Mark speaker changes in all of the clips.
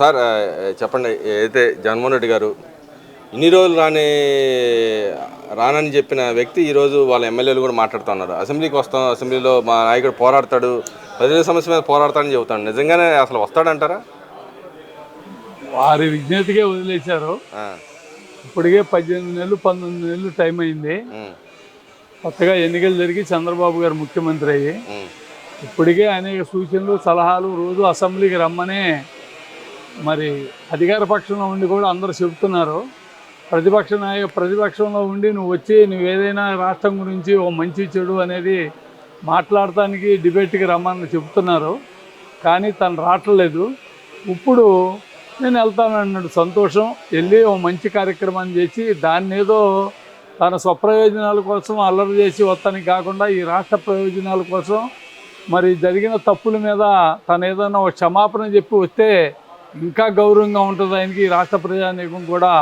Speaker 1: Sir చెప్పండి ఏదైతే జగన్మోహన్ రెడ్డి గారు ఇన్ని రోజులు రాని రానని చెప్పిన వ్యక్తి ఈరోజు వాళ్ళ ఎమ్మెల్యేలు కూడా మాట్లాడుతున్నారు అసెంబ్లీకి వస్తాం అసెంబ్లీలో మా నాయకుడు పోరాడతాడు ప్రజల సమస్య మీద పోరాడతాడని చెబుతాడు. నిజంగానే అసలు వస్తాడంటారా?
Speaker 2: వారి విజ్ఞతకే వదిలేశారు. ఇప్పటికే పద్దెనిమిది నెలలు పంతొమ్మిది నెలలు టైం అయింది. కొత్తగా ఎన్నికలు జరిగి చంద్రబాబు గారు ముఖ్యమంత్రి అయ్యి ఇప్పటికే అనేక సూచనలు సలహాలు రోజు అసెంబ్లీకి రమ్మని మరి అధికార పక్షంలో ఉండి కూడా అందరూ చెబుతున్నారు. ప్రతిపక్ష నాయ ప్రతిపక్షంలో ఉండి నువ్వు వచ్చి నువ్వు ఏదైనా రాష్ట్రం గురించి ఓ మంచి చెడు అనేది మాట్లాడటానికి డిబేట్కి రమ్మని చెబుతున్నారు. కానీ తను రావట్లేదు. ఇప్పుడు నేను వెళ్తాను అన్నాడు సంతోషం. వెళ్ళి ఓ మంచి కార్యక్రమాన్ని చేసి దాన్ని ఏదో తన స్వప్రయోజనాల కోసం అల్లరి చేసి వస్తానికి కాకుండా ఈ రాష్ట్ర ప్రయోజనాల కోసం మరి జరిగిన తప్పుల మీద తను ఏదైనా క్షమాపణ చెప్పి వస్తే ఇంకా గౌరవంగా ఉంటుంది ఆయనకి. ఈ రాష్ట్ర ప్రజానీకం కూడా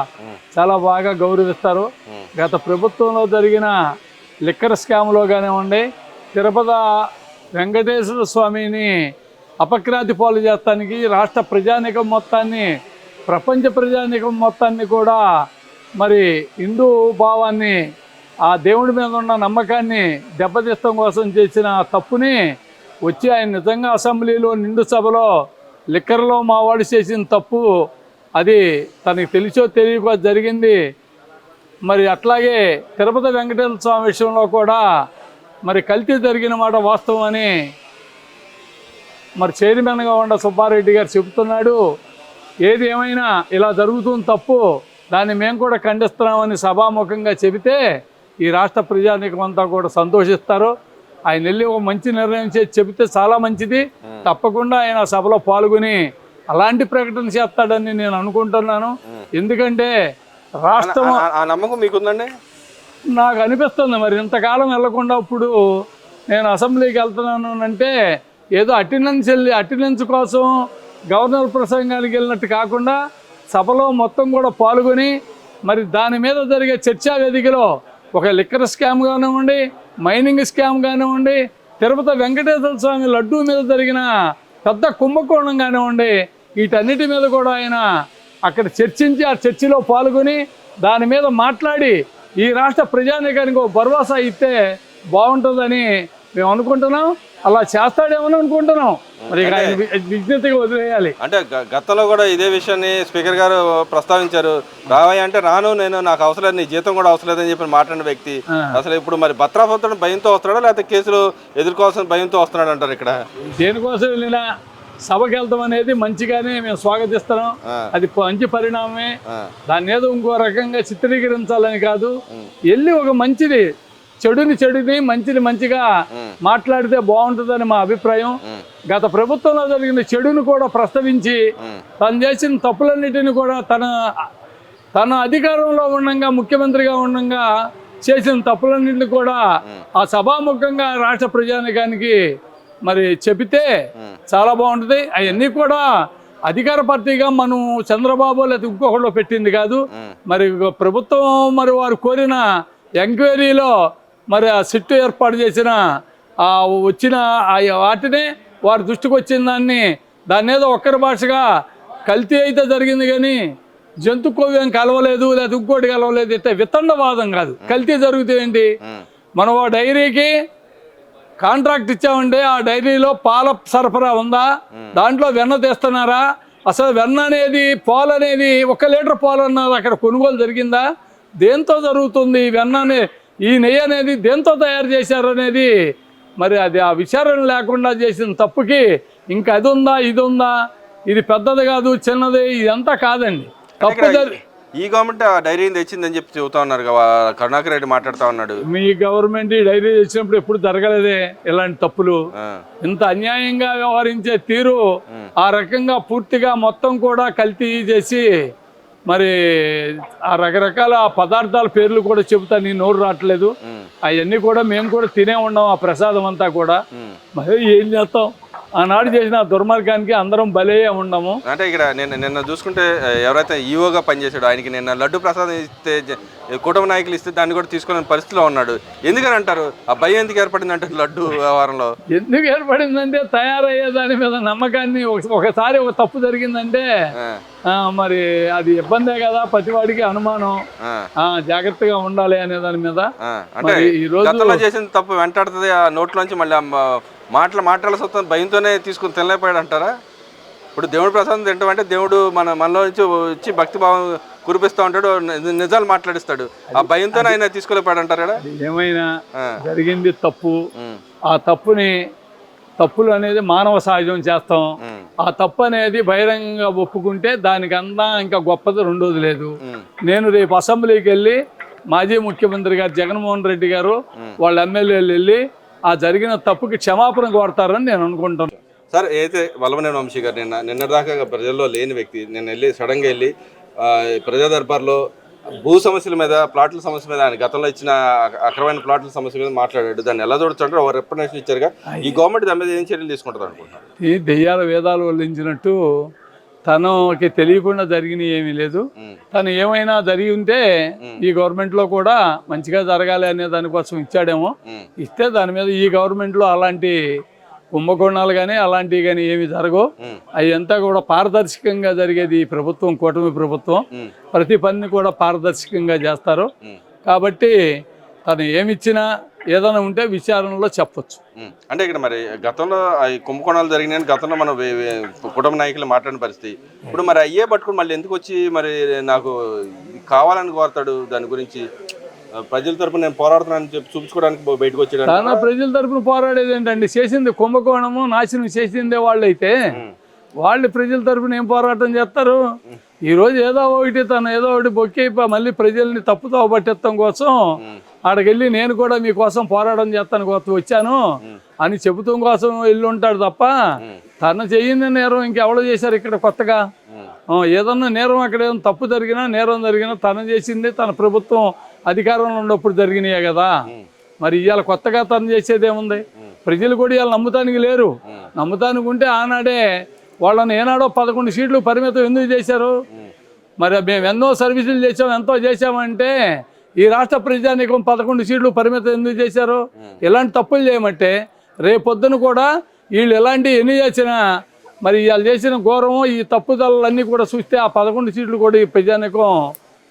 Speaker 2: చాలా బాగా గౌరవిస్తారు. గత ప్రభుత్వంలో జరిగిన లిక్కర్ స్కామ్లో కానివ్వండి తిరుపతి వెంకటేశ్వర స్వామిని అపఖ్యాతి పాలు చేస్తానికి రాష్ట్ర ప్రజానీకం మొత్తాన్ని ప్రపంచ ప్రజానీకం మొత్తాన్ని కూడా మరి హిందూ భావాన్ని ఆ దేవుడి మీద ఉన్న నమ్మకాన్ని దెబ్బతీస్తం కోసం చేసిన తప్పుని వచ్చి ఆయన నిజంగా అసెంబ్లీలో నిండు సభలో లిక్కర్లో మావాడు చేసిన తప్పు అది తనకి తెలిసో తెలియక జరిగింది. మరి అట్లాగే తిరుపతి వెంకటేశ్వర స్వామి విషయంలో కూడా మరి కల్తీ జరిగిన మాట వాస్తవం అని మరి చైర్మన్గా ఉన్న సుబ్బారెడ్డి గారు చెబుతున్నాడు. ఏది ఏమైనా ఇలా జరుగుతుంది తప్పు దాన్ని మేము కూడా ఖండిస్తున్నామని సభాముఖంగా చెబితే ఈ రాష్ట్ర ప్రజానీకమంతా కూడా సంతోషిస్తారు. ఆయన వెళ్ళి ఒక మంచి నిర్ణయం చేసి చెబితే చాలా మంచిది. తప్పకుండా ఆయన ఆ సభలో పాల్గొని అలాంటి ప్రకటన చేస్తాడని నేను అనుకుంటున్నాను. ఎందుకంటే రాష్ట్రం
Speaker 1: ఆ- ఆ నమ్మకం మీకుందండి?
Speaker 2: నాకు అనిపిస్తుంది మరి ఇంతకాలం వెళ్ళకుండా ఇప్పుడు నేను అసెంబ్లీకి వెళ్తున్నాను అంటే ఏదో అటెండెన్స్ వెళ్ళి అటెండెన్స్ కోసం గవర్నర్ ప్రసంగానికి వెళ్ళినట్టు కాకుండా సభలో మొత్తం కూడా పాల్గొని మరి దాని మీద జరిగే చర్చా వేదికలో ఒక లిక్కర్ స్కామ్ కానివ్వండి మైనింగ్ స్కామ్ కానివ్వండి తిరుపతి వెంకటేశ్వర స్వామి లడ్డూ మీద జరిగిన పెద్ద కుంభకోణం కానివ్వండి వీటన్నిటి మీద కూడా ఆయన అక్కడ చర్చించి ఆ చర్చలో పాల్గొని దాని మీద మాట్లాడి ఈ రాష్ట్ర ప్రజానీకానికి ఒక భరోసా ఇస్తే బాగుంటుందని మేము అనుకుంటున్నాం. అలా చేస్తాడేమని అనుకుంటున్నాం. మరి విజ్ఞతగా వదిలేయాలి.
Speaker 1: అంటే గతంలో కూడా ఇదే విషయాన్ని స్పీకర్ గారు ప్రస్తావించారు. రావయ్య అంటే రాను నేను నాకు అవసరం నీ జీతం కూడా అవసరం లేదని చెప్పి మాట్లాడిన వ్యక్తి. అసలు ఇప్పుడు మరి భద్రాపత్రుడు భయంతో వస్తున్నాడా లేకపోతే కేసులు ఎదుర్కోవాల్సిన భయంతో వస్తున్నాడు అంటారు ఇక్కడ?
Speaker 2: దేనికోసం వెళ్ళినా సభకి వెళ్తాం అనేది మంచిగానే మేము స్వాగతిస్తున్నాం. అది మంచి పరిణామమే. దాన్ని ఏదో ఇంకో రకంగా చిత్రీకరించాలని కాదు. వెళ్ళి ఒక మంచిది చెడుని చెడుని మంచిని మంచిగా మాట్లాడితే బాగుంటుందని మా అభిప్రాయం. గత ప్రభుత్వంలో జరిగిన చెడుని కూడా ప్రస్తావించి తను చేసిన తప్పులన్నిటిని కూడా తన తన అధికారంలో ఉండగా ముఖ్యమంత్రిగా ఉండగా చేసిన తప్పులన్నింటినీ కూడా ఆ సభాముఖంగా రాష్ట్ర ప్రజానికానికి మరి చెబితే చాలా బాగుంటుంది. అవన్నీ కూడా అధికార పార్టీగా మనం చంద్రబాబు లేదా ఇంకొకళ్ళు పెట్టింది కాదు. మరి ప్రభుత్వం మరి వారు కోరిన ఎంక్వైరీలో మరి ఆ సిట్టు ఏర్పాటు చేసిన ఆ వచ్చిన ఆ వాటిని వారి దృష్టికి వచ్చిన దాన్ని దాన్ని ఏదో ఒక్కరి భాషగా కల్తీ అయితే జరిగింది కానీ జంతు కొవ్వు ఏం కలవలేదు లేదా ఇంకోటి కలవలేదు అయితే వితండవాదం కాదు. కల్తీ జరిగితే ఏంటి? మనం ఆ డైరీకి కాంట్రాక్ట్ ఇచ్చామంటే ఆ డైరీలో పాల సరఫరా ఉందా? దాంట్లో వెన్న తీస్తున్నారా? అసలు వెన్న అనేది పాలు అనేది ఒక లీటర్ పాలు అన్నది అక్కడ కొనుగోలు జరిగిందా? దేంతో జరుగుతుంది? వెన్న అనే ఈ నెయ్యి అనేది దేంతో తయారు చేశారు అనేది మరి అది ఆ విచారణ లేకుండా చేసిన తప్పుకి ఇంకా అది ఉందా ఇది ఉందా ఇది పెద్దది కాదు చిన్నది ఇదంతా కాదండి. తప్పు
Speaker 1: ఈ గవర్నమెంట్ ఆ డైరీని తెచ్చిందని చెప్పి చెబుతా ఉన్నారు కదా కరుణాకర్ రెడ్డి మాట్లాడుతా ఉన్నాడు.
Speaker 2: మీ గవర్నమెంట్ ఈ డైరీ తెచ్చినప్పుడు ఎప్పుడు జరగలేదే ఇలాంటి తప్పులు? ఇంత అన్యాయంగా వ్యవహరించే తీరు ఆ రకంగా పూర్తిగా మొత్తం కూడా కల్తీ చేసి మరి ఆ రకరకాల పదార్థాల పేర్లు కూడా చెబుతా నీ నోరు రావట్లేదు. అవన్నీ కూడా మేము కూడా తినే ఉన్నాం ఆ ప్రసాదం అంతా కూడా. మరి ఏం చేస్తాం? ఆనాడు చేసిన దుర్మార్గానికి అందరం బలే ఉండము
Speaker 1: అంటే ఇక్కడ నిన్న నిన్న చూసుకుంటే ఎవరైతే ఈవోగా పనిచేశాడో ఆయనకి నిన్న లడ్డు ప్రసాదం ఇస్తే కుటుంబ నాయకులు ఇస్తే దాన్ని కూడా తీసుకునే పరిస్థితిలో ఉన్నాడు. ఎందుకని అంటారు? ఆ భయం ఎందుకు ఏర్పడింది అంటే లడ్డు వ్యవహారంలో?
Speaker 2: ఎందుకు ఏర్పడిందంటే తయారయ్యే దాని మీద నమ్మకాన్ని ఒక- ఒకసారి ఒక తప్పు జరిగిందంటే మరి అది ఇబ్బందే కదా ప్రతివాడికి అనుమానం. జాగ్రత్తగా ఉండాలి అనే దాని మీద.
Speaker 1: అంటే
Speaker 2: ఈ రోజు
Speaker 1: చేసిన తప్పు వెంటాడుతుంది ఆ నోట్లోంచి మళ్ళీ మాటలు మాటల సొత్తం భయంతోనే తీసుకుని తినలేకపోయాడు అంటారా? ఇప్పుడు దేవుడు ప్రసాదం తింటామంటే దేవుడు మన మనలో నుంచి వచ్చి భక్తి భావం కురిపిస్తూ ఉంటాడు నిజాలు మాట్లాడిస్తాడు. ఆ భయంతోనే ఆయన
Speaker 2: అది ఏమైనా. జరిగింది తప్పు ఆ తప్పుని తప్పులు అనేది మానవ సహజం చేస్తాం. ఆ తప్పు అనేది బహిరంగంగా ఒప్పుకుంటే దానికన్నా ఇంకా గొప్పది రెండోది లేదు. నేను రేపు అసెంబ్లీకి వెళ్ళి మాజీ ముఖ్యమంత్రి గారు జగన్మోహన్ రెడ్డి గారు వాళ్ళ ఎమ్మెల్యేలు వెళ్ళి ఆ జరిగిన తప్పుకి క్షమాపణ కోరతారని నేను అనుకుంటున్నాను
Speaker 1: సార్ అయితే వల్లభనేని వంశీ గారు నిన్న నిన్నటిదాకా ప్రజల్లో లేని వ్యక్తి నిన్న వెళ్ళి సడన్గా వెళ్ళి ప్రజా దర్బార్లో భూ సమస్యల మీద ప్లాట్ల సమస్య మీద ఆయన గతంలో ఇచ్చిన అక- అక్రమైన ప్లాట్ల సమస్య మీద మాట్లాడాడు. దాన్ని ఎలా చూడొచ్చు ఒక రిప్రజెంటేషన్ ఇచ్చారుగా. ఈ గవర్నమెంట్ దాని మీద ఏం చర్యలు తీసుకుంటారు అనుకుంటున్నారు?
Speaker 2: ఈ దెయ్యాల వేదాలు వల్లించినట్టు తనకి తెలియకుండా జరిగినవి ఏమీ లేదు. తను ఏమైనా జరిగి ఉంటే ఈ గవర్నమెంట్లో కూడా మంచిగా జరగాలి అనే దానికోసం ఇచ్చాడేమో. ఇస్తే దాని మీద ఈ గవర్నమెంట్లో అలాంటి కుంభకోణాలు కానీ అలాంటివి కానీ ఏమి జరగవు. అంతా కూడా పారదర్శకంగా జరిగేది ఈ ప్రభుత్వం కూటమి ప్రభుత్వం. ప్రతి పనిని కూడా పారదర్శకంగా చేస్తారు. కాబట్టి తను ఏమిచ్చినా ఏదైనా ఉంటే విచారణలో చెప్పొచ్చు.
Speaker 1: అంటే ఇక్కడ మరి గతంలో ఈ కుంభకోణాలు జరిగినాయని గతంలో మనం కుటుంబ నాయకులు మాట్లాడిన పరిస్థితి. ఇప్పుడు మరి అయ్యే పట్టుకుని మళ్ళీ ఎందుకు వచ్చి మరి నాకు కావాలని కోరతాడు దాని గురించి? ప్రజల తరపున నేను పోరాడుతున్నానని చెప్పి చూపించుకోవడానికి బయటకు వచ్చాడు
Speaker 2: ప్రజల తరపున పోరాడేది ఏంటండి చేసింది కుంభకోణము నాశనం చేసిందే వాళ్ళైతే. వాళ్ళు ప్రజల తరపున ఏం పోరాటం చేస్తారు? ఈ రోజు ఏదో ఒకటి తను ఏదో ఒకటి బొక్కి మళ్ళీ ప్రజల్ని తప్పుతో పట్టెత్తడం కోసం ఆడకెళ్ళి నేను కూడా మీకోసం పోరాటం చేస్తాను కోసం వచ్చాను అని చెబుతాం కోసం వెళ్ళి ఉంటాడు తప్ప తను చెయ్యింది నేరం ఇంకెవడో చేశారు ఇక్కడ కొత్తగా? ఏదన్నా నేరం అక్కడ ఏదైనా తప్పు జరిగినా నేరం జరిగినా తను చేసింది తన ప్రభుత్వం అధికారంలో ఉన్నప్పుడు జరిగినాయే కదా. మరి ఇవాళ కొత్తగా తను చేసేది ఏముంది ప్రజలు కూడా ఇవాళ నమ్ముతానికి లేరు. నమ్ముతానికి ఉంటే ఆనాడే వాళ్ళని ఏనాడో పదకొండు సీట్లు పరిమితం ఎందుకు చేశారు? మరి మేము ఎన్నో సర్వీసులు చేసాం ఎంతో చేసామంటే ఈ రాష్ట్ర ప్రజానీకం పదకొండు సీట్లు పరిమితం ఎందుకు చేశారు? ఇలాంటి తప్పులు చేయమంటే రేపొద్దున కూడా వీళ్ళు ఎలాంటి ఎన్ని చేసినా మరి వాళ్ళు చేసిన ఘోరం ఈ తప్పుదలన్నీ కూడా చూస్తే ఆ పదకొండు సీట్లు కూడా ఈ ప్రజానీకం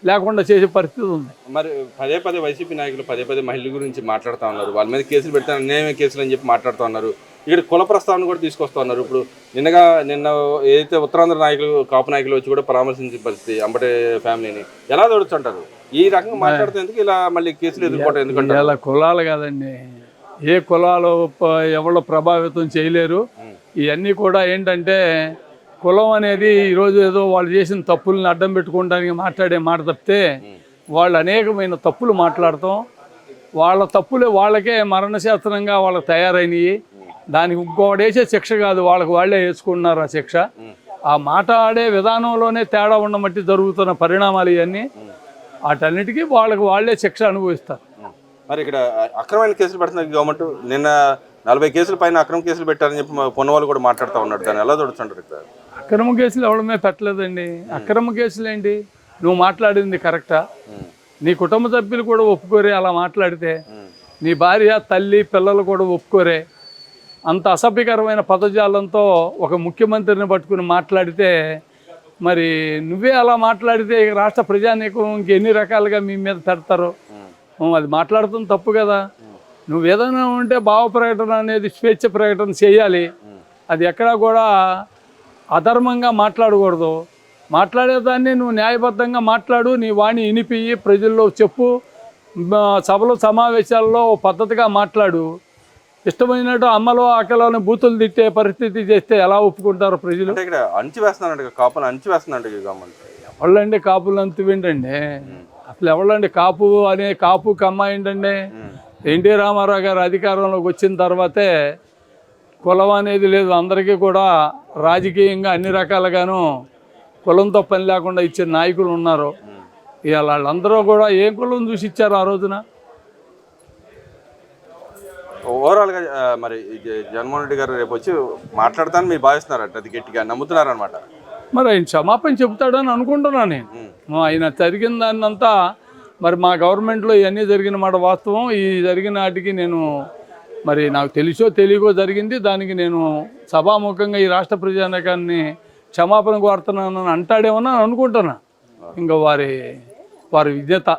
Speaker 2: లేకుండా చేసే పరిస్థితి ఉంది.
Speaker 1: మరి పదే పదే వైసీపీ నాయకులు పదే పదే మహిళల గురించి మాట్లాడుతూ ఉన్నారు. వాళ్ళ మీద కేసులు పెడతాను నేనే కేసులు అని చెప్పి మాట్లాడుతూ ఉన్నారు. ఇక్కడ కుల ప్రస్తావన కూడా తీసుకొస్తా ఉన్నారు. ఇప్పుడు నిన్నగా నిన్న ఏదైతే ఉత్తరాంధ్ర నాయకులు కాపు నాయకులు వచ్చి కూడా పరామర్శించిన పరిస్థితి అంబటి ఫ్యామిలీని ఎలా అంటారు? ఈ రకంగా మాట్లాడితే ఎందుకు ఇలా మళ్ళీ కేసులు ఎదుర్కోవటం ఎందుకంటారు?
Speaker 2: ఇలా కులాలు కాదండి. ఏ కులాలు ఎవరు ప్రభావితం చేయలేరు. ఇవన్నీ కూడా ఏంటంటే కులం అనేది ఈరోజు ఏదో వాళ్ళు చేసిన తప్పుల్ని అడ్డం పెట్టుకోవడానికి మాట్లాడే మాట తప్పితే వాళ్ళు అనేకమైన తప్పులు మాట్లాడతాం. వాళ్ళ తప్పులే వాళ్ళకే మరణశాస్త్రంగా వాళ్ళకి తయారైనవి దానికి ఇంకోడేసే శిక్ష కాదు వాళ్ళకి వాళ్ళే వేసుకున్నారు ఆ శిక్ష. ఆ మాట ఆడే విధానంలోనే తేడా ఉండమట్టి జరుగుతున్న పరిణామాలు ఇవన్నీ. వాటన్నిటికీ వాళ్ళకి వాళ్ళే శిక్ష అనుభవిస్తారు.
Speaker 1: మరి ఇక్కడ అక్రమైన కేసులు పెడుతున్నారు గవర్నమెంట్. నిన్న నలభై కేసుల పైన అక్రమ కేసులు పెట్టారని చెప్పి పొన్నవాళ్ళు కూడా మాట్లాడుతూ ఉన్నాడు దాన్ని ఎలా చూడొచ్చు ఇక్కడ?
Speaker 2: అక్రమ కేసులు ఎవడమే పెట్టలేదండి. అక్రమ కేసులు ఏంటి నువ్వు మాట్లాడింది కరెక్టా? నీ కుటుంబ సభ్యులు కూడా ఒప్పుకోరే అలా మాట్లాడితే. నీ భార్య తల్లి పిల్లలు కూడా ఒప్పుకోరే. అంత అసభ్యకరమైన పదజాలంతో ఒక ముఖ్యమంత్రిని పట్టుకుని మాట్లాడితే మరి నువ్వే అలా మాట్లాడితే రాష్ట్ర ప్రజానీకం ఇంకెన్ని రకాలుగా మీ మీద పెడతారు? అది మాట్లాడటం తప్పు కదా. నువ్వు ఏదైనా ఉంటే భావ ప్రకటన అనేది స్వేచ్ఛ ప్రకటన చేయాలి. అది ఎక్కడా కూడా అధర్మంగా మాట్లాడకూడదు. మాట్లాడేదాన్ని నువ్వు న్యాయబద్ధంగా మాట్లాడు నీ వాణి ఇనిపియి ప్రజల్లో చెప్పు సభలో సమావేశాల్లో ఓ పద్ధతిగా మాట్లాడు. ఇష్టమైనట్టు అమ్మలో అక్కలోని బూతులు తిట్టే పరిస్థితి చేస్తే ఎలా ఒప్పుకుంటారు ప్రజలు?
Speaker 1: ఇక్కడ అంచి వేస్తున్నాడు కాపులు అంచి వేస్తున్నాడు
Speaker 2: ఎవళ్ళండి కాపులు అంతు ఏంటండి అసలు ఎవళ్ళండి కాపు అనే కాపు కమ్మ ఏంటండి? ఎన్టీ రామారావు గారు అధికారంలోకి వచ్చిన తర్వాతే కులం అనేది లేదు. అందరికీ కూడా రాజకీయంగా అన్ని రకాలుగాను కులంతో పని లేకుండా ఇచ్చే నాయకులు ఉన్నారు. ఇవాళ వాళ్ళందరూ కూడా ఏ కులం చూసి ఇచ్చారు ఆ రోజున?
Speaker 1: ఓవరాల్గా మరి జగన్మోహన్ రెడ్డి గారు రేపు వచ్చి మాట్లాడతానని మీరు భావిస్తున్నారట. అది గట్టిగా నమ్ముతున్నారనమాట
Speaker 2: మరి ఆయన క్షమాపణ చెబుతాడని అనుకుంటున్నాను నేను. ఆయన జరిగిన దాన్నంతా మరి మా గవర్నమెంట్లో ఇవన్నీ జరిగిన మాట వాస్తవం. ఈ జరిగిన వాటికి నేను మరి నాకు తెలుసో తెలియకో జరిగింది. దానికి నేను సభాముఖంగా ఈ రాష్ట్ర ప్రజానీకాన్ని క్షమాపణ కోరుతున్నానని అంటాడేమో అని అనుకుంటున్నా. ఇంకా వారి వారి విజ్ఞత